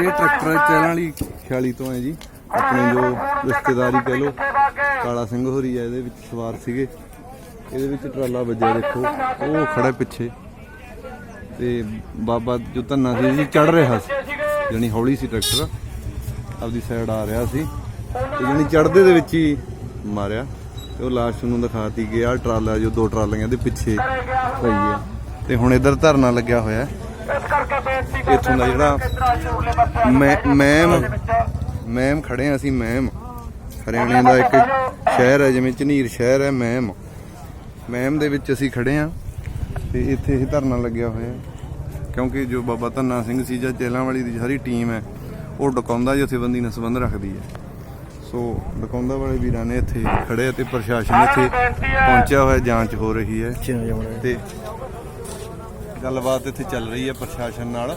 ਇਹ ਟਰੈਕਟਰ ਚੈਲਾਂ ਵਾਲੀ ਖਿਆਲੀ ਤੋਂ ਹੈ ਜੀ। ਆਪਣੇ ਜੋ ਰਿਸ਼ਤੇਦਾਰੀ ਕਹਿ ਲੋ ਕਾਲਾ ਸਿੰਘ ਹੋਰੀ ਆ, ਇਹਦੇ ਵਿੱਚ ਸਵਾਰ ਸੀਗੇ। ਇਹਦੇ ਵਿੱਚ ਟਰਾਲਾ ਵੱਜਿਆ, ਦੇਖੋ, ਉਹ ਖੜਾ ਪਿੱਛੇ। ਤੇ ਬਾਬਾ ਜੋ ਧੰਨਾ ਸੀ ਜੀ ਚੜ ਰਿਹਾ ਸੀ। ਜਾਣੀ ਹੌਲੀ ਸੀ ਟਰੈਕਟਰ। ਆਪਦੀ ਸਾਈਡ ਆ ਰਿਹਾ ਸੀ। ਤੇ ਜਾਣੀ ਚੜਦੇ ਦੇ ਵਿੱਚ ਹੀ ਮਾਰਿਆ। ਤੇ ਉਹ ਲਾਸ਼ ਨੂੰ ਦਿਖਾਤੀ ਗਿਆ ਟਰਾਲਾ, ਜੋ ਦੋ ਟਰਾਲੀਆਂ ਦੇ ਪਿੱਛੇ ਪਈ ਹੈ ਤੇ ਹੁਣ ਇਧਰ ਧਰਨਾ ਲੱਗਿਆ ਹੋਇਆ। ਹੈ ਇੱਥੋਂ ਦਾ ਜਿਹੜਾ ਮੈਂ ਮੈਮ ਮੈਮ ਖੜੇ ਆ ਅਸੀਂ ਮੈਮ। ਹਰਿਆਣੇ ਦਾ ਇੱਕ ਸ਼ਹਿਰ ਹੈ ਜਿਵੇਂ ਝਨੀਰ ਸ਼ਹਿਰ ਹੈ ਮੈਮ। ਮੈਮ ਦੇ ਵਿੱਚ ਅਸੀਂ ਖੜੇ ਆ ਤੇ ਇੱਥੇ ਇਹ ਧਰਨਾ ਲੱਗਿਆ ਹੋਇਆ ਹੈ। ਕਿਉਂਕਿ ਜੋ ਬਾਬਾ ਧੰਨਾ ਸਿੰਘ ਸੀ ਜਾਂ ਚੇਲਾਂ ਵਾਲੀ ਦੀ ਸਾਰੀ ਟੀਮ ਹੈ ਉਹ ਡਕਾਉਂਦਾ ਜਥੇਬੰਦੀ ਨਾਲ ਸੰਬੰਧ ਰੱਖਦੀ ਹੈ। ਸੋ ਡਕਾਉਂਦਾ ਵਾਲੇ ਵੀਰਾਂ ਨੇ ਇੱਥੇ ਖੜੇ ਆ ਤੇ ਪ੍ਰਸ਼ਾਸਨ ਇੱਥੇ ਪਹੁੰਚਿਆ ਹੋਇਆ ਜਾਂਚ ਹੋ ਰਹੀ ਹੈ। ਤੇ ਗੱਲਬਾਤ ਇੱਥੇ ਚੱਲ ਰਹੀ ਹੈ ਪ੍ਰਸ਼ਾਸਨ ਨਾਲ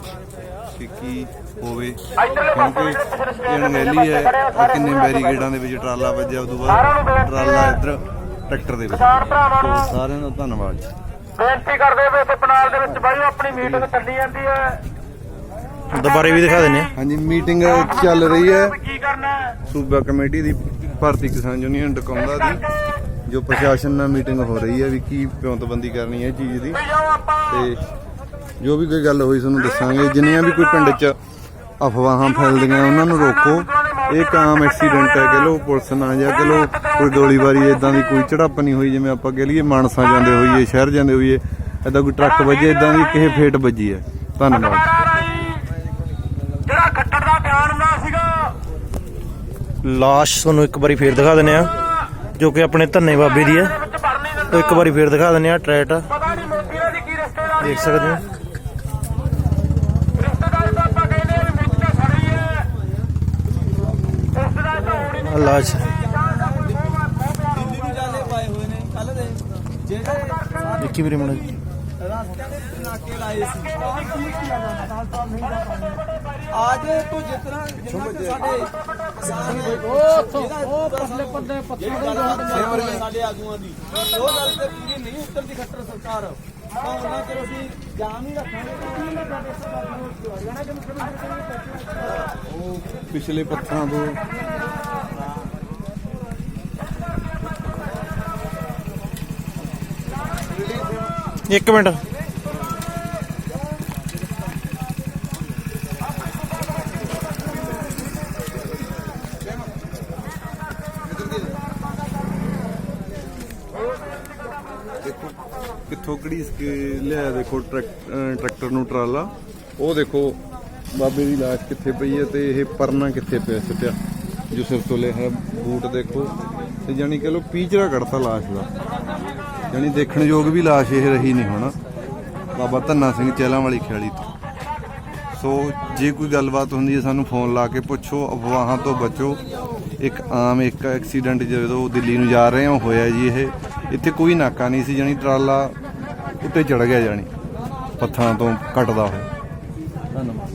ਕਿ ਕੀ ਹੋਵੇ ਕਿਉਂਕਿ ਇਹ ਅਣਗਹਿਲੀ ਹੈ ਆਹ ਕਿੰਨੇ ਬੈਰੀਕੇਡਾਂ ਦੇ ਵਿੱਚ ਟਰਾਲਾ ਵੱਜਿਆ ਉਦੋਂ ਬਾਅਦ ਟਰਾਲਾ ਇੱਧਰ ਟਰੈਕਟਰ ਦੇ ਵਿੱਚ। ਸਾਰਿਆਂ ਦਾ ਧੰਨਵਾਦ ਜੀ। ਬੇਨਤੀ ਕਰਦੇ ਹੋਏ ਇੱਥੇ ਪਨਾਲ ਦੇ ਵਿੱਚ ਬਾਈ ਆਪਣੀ ਮੀਟਿੰਗ ਚੱਲੀ ਜਾਂਦੀ ਹੈ। ਦੁਬਾਰੇ ਵੀ ਦਿਖਾ ਦਿੰਨੇ ਆ। ਹਾਂਜੀ ਮੀਟਿੰਗ ਚੱਲ ਰਹੀ ਹੈ। ਕੀ ਕਰਨਾ ਹੈ? ਸੂਬਾ ਕਮੇਟੀ ਦੀ ਭਾਰਤੀ ਕਿਸਾਨ ਯੂਨੀਅਨ ਡਕਾਉਂਦਾ ਦੀ। ਜੋ ਪ੍ਰਸ਼ਾਸਨ ਨਾਲ ਮੀਟਿੰਗ ਹੋ ਰਹੀ ਹੈ ਵੀ ਕੀ ਪਿਉਂਤਬੰਦੀ ਕਰਨੀ ਹੈ ਇਹ ਚੀਜ਼ ਦੀ। ਤੇ ਜੋ ਵੀ ਕੋਈ ਗੱਲ ਹੋਈ ਤੁਹਾਨੂੰ ਦੱਸਾਂਗੇ ਜਿੰਨੀਆਂ ਵੀ ਕੋਈ ਪਿੰਡ 'ਚ ਅਫਵਾਹਾਂ ਫੈਲਦੀਆਂ ਉਹਨਾਂ ਨੂੰ ਰੋਕੋ। ਇਹ ਇੱਕ ਆਮ ਐਕਸੀਡੈਂਟ ਹੈ ਕਹ ਲੋ ਪੁਲਿਸ ਨਾ ਜਾਂ ਕਹ ਲੋ ਕੋਈ ਗੋਲੀਬਾਰੀ ਇਦਾਂ ਦੀ ਕੋਈ ਝੜਪ ਨਹੀਂ ਹੋਈ ਜਿਵੇਂ ਆਪਾਂ ਕਹ ਲਈਏ ਮਾਨਸਾ ਜਾਂਦੇ ਹੋਈਏ ਸ਼ਹਿਰ ਜਾਂਦੇ ਹੋਈਏ ਇਦਾਂ ਕੋਈ ਟਰੱਕ ਵੱਜੇ ਇਦਾਂ ਦੀ ਕਿਸੇ ਫੇਟ ਵੱਜੀ ਹੈ। ਧੰਨਵਾਦ। ਜਿਹੜਾ ਖੱਟੜ ਦਾ ਬਿਆਨ ਹੁੰਦਾ ਸੀਗਾ। ਲਾਸ਼ ਤੁਹਾਨੂੰ ਇੱਕ ਵਾਰੀ ਫੇਰ ਦਿਖਾ ਦਿੰਨੇ ਆ ਜੋ ਕਿ ਆਪਣੇ ਧੰਨੇ ਬਾਬੇ ਦੀ ਹੈ। ਉਹ ਇੱਕ ਵਾਰੀ ਫੇਰ ਦਿਖਾ ਦਿੰਨੇ ਆ ਟਰੈਟ। ਪਤਾ ਨਹੀਂ ਮੋਦੀ ਨਾਲ ਦੀ ਕੀ ਰਿਸ਼ਤੇਦਾਰੀ ਦੇਖ ਸਕਦੇ ਹੋ। ਰਿਸ਼ਤੇਦਾਰੀ ਤਾਂ ਆਪਾਂ ਕਹਿੰਦੇ ਆ ਵੀ ਮੁੱਤ ਤਾਂ ਸੜੀ ਹੈ। ਰਿਸ਼ਤੇਦਾਰੀ ਤਾਂ ਹੋਣੀ ਆਹ ਲਾਸ਼ ਦਿੱਲੀ ਨੂੰ ਜਾਲੇ ਪਾਏ ਹੋਏ ਨੇ ਕੱਲ ਦੇ। ਜਿਹੜੇ ਦੇਖੀ ਵੀਰੇ ਮੁੰਡਾ ਰਸਤੇ ਦੇ ਨਾਕੇ ਲਾਏ ਸੀ। ਅੱਜ ਤੋਂ ਜਿਤਨਾ ਜਿੰਨਾ ਕੁ ਸਾਡੇ ਕਿਸਾਨ ਉਹ ਉਹ ਪਸਲੇ ਪੱਦੇ ਪੱਤੇ ਸਾਡੇ ਆਗੂਆਂ ਦੀ। ਉਹ ਗੱਲ ਤੇ ਪੂਰੀ ਨਹੀਂ ਉਤਰਦੀ ਖੱਟਰ ਸਰਕਾਰ। ਤਾਂ ਉਹਨਾਂ ਚਿਰ ਅਸੀਂ ਜਾਮ ਹੀ ਰੱਖਾਂਗੇ। ਉਹ ਪਿਛਲੇ ਪੱਥਰਾਂ ਤੋਂ ਇੱਕ ਮਿੰਟ। ਦੇਖੋ, ਕਿੱਥੋਂ ਘੜੀਸ ਕੇ ਲਿਆ ਦੇਖੋ, ਟਰੈਕ- ਟਰੈਕਟਰ ਨੂੰ ਟਰਾਲਾ। ਉਹ ਦੇਖੋ, ਬਾਬੇ ਦੀ ਲਾਸ਼ ਕਿੱਥੇ ਪਈ ਹੈ ਤੇ ਇਹ ਪਰਨਾ ਕਿੱਥੇ ਪਿਆ, ਸਿੱਟਿਆ। ਜੋ ਸਿਰ ਤੋਂ ਲਿਆ ਬੂਟ ਦੇਖੋ। ਤੇ ਜਾਨੀ ਕਿ ਲੋ ਪੀਚਰਾ ਕੱਢਤਾ ਲਾਸ਼ ਦਾ। ਜਾਨੀ ਦੇਖਣ ਯੋਗ ਵੀ ਲਾਸ਼ ਇਹ ਰਹੀ ਨਹੀਂ ਹੁਣ। ਬਾਬਾ ਧੰਨਾ ਸਿੰਘ ਚਹਿਲਾਂ ਵਾਲੀ ਖਿਆਲੀ ਤੋਂ। ਸੋ ਜੇ ਕੋਈ ਗੱਲਬਾਤ ਹੁੰਦੀ ਹੈ, ਸਾਨੂੰ ਫੋਨ ਲਾ ਕੇ ਪੁੱਛੋ, ਅਫਵਾਹਾਂ ਤੋਂ ਬਚੋ। ਇੱਕ ਆਮ ਇੱਕ ਐਕਸੀਡੈਂਟ ਜਦੋਂ ਦਿੱਲੀ ਨੂੰ ਜਾ ਰਹੇ ਹਾਂ, ਹੋਇਆ ਜੀ ਇਹ। ਇੱਥੇ ਕੋਈ ਨਾਕਾ ਨਹੀਂ ਸੀ ਜਾਣੀ, ਟਰਾਲਾ ਉੱਤੇ ਚੜ ਗਿਆ ਜਾਣੀ। ਪੱਥਰਾਂ ਤੋਂ ਕੱਟਦਾ ਹੋਇਆ। ਧੰਨਵਾਦ।